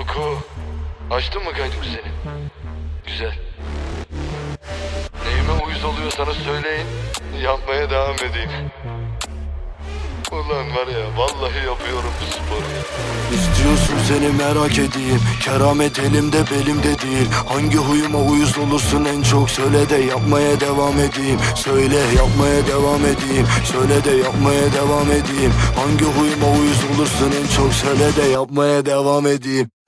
Ako, açtın mı kaydı senin? Güzel. Neyime uyuz oluyorsanız söyleyin, yapmaya devam edeyim. Ulan var ya, vallahi yapıyorum bu sporu. İstiyorsun seni merak edeyim Keramet elimde belimde değil Hangi huyuma uyuz olursun en çok Söyle de yapmaya devam edeyim Söyle yapmaya devam edeyim Söyle de yapmaya devam edeyim Hangi huyuma uyuz olursun en çok Söyle de yapmaya devam edeyim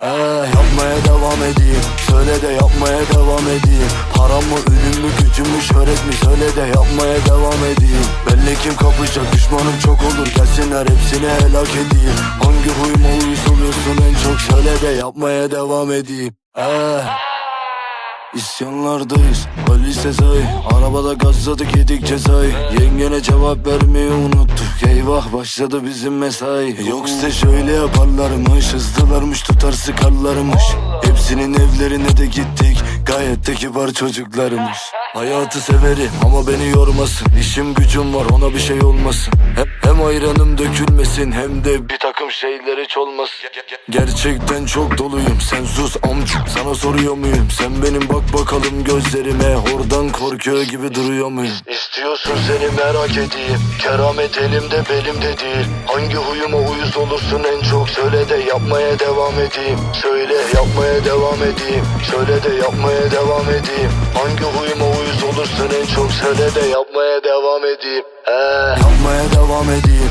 He, yapmaya devam edeyim. Söyle de yapmaya devam edeyim. Param mı ölüm mü gücüm mü şöhret mi? Söyle de yapmaya devam edeyim. Belli kim kapışacak düşmanım çok olur. Gelsinler hepsini helak edeyim. Hangi huyuma uyuz oluyorsun en çok? Söyle de yapmaya devam edeyim. He. İsyanlardayız. Ali Sezai Arabada gazladık yedik cezayı. Yengene cevap vermeyi unuttuk Eyvah başladı bizim mesai. Yoksa şöyle yaparlarmış Hızlılarmış tutar sıkarlarmış Hepsinin evlerine de gittik Gayet de kibar çocuklarmış Hayatı severim ama beni yormasın. İşim gücüm var ona bir şey olmasın. Hem, hem ayranım dökülmesin Hem de bir takım şeyler hiç olmasın Gerçekten çok doluyum. Sen sus amcuk. Sana soruyor muyum? Sen benim bak bakalım gözlerime. Oradan korkuyor gibi duruyor muyum? İstiyorsun seni merak edeyim. Keramet elimde belimde değil. Hangi huyuma uyuz olursun en çok? Söyle de yapmaya devam edeyim. Söyle yapmaya devam edeyim. Söyle de yapmaya devam edeyim. Hangi huyuma uyuz olursun en çok? Söyle de yapmaya devam edeyim. He. Yapmaya devam edeyim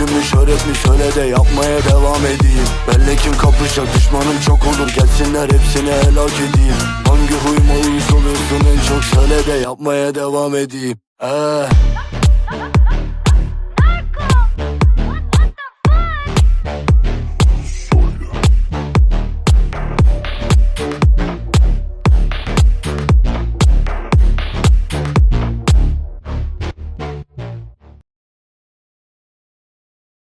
mü gücüm mü şöhret mi? Söyle de yapmaya devam edeyim. Belli kim kapışacak düşmanım çok olur. Gelsinler hepsini helak edeyim. Hangi huyuma uyuz oluyorsun en çok Söyle de yapmaya devam edeyim. He.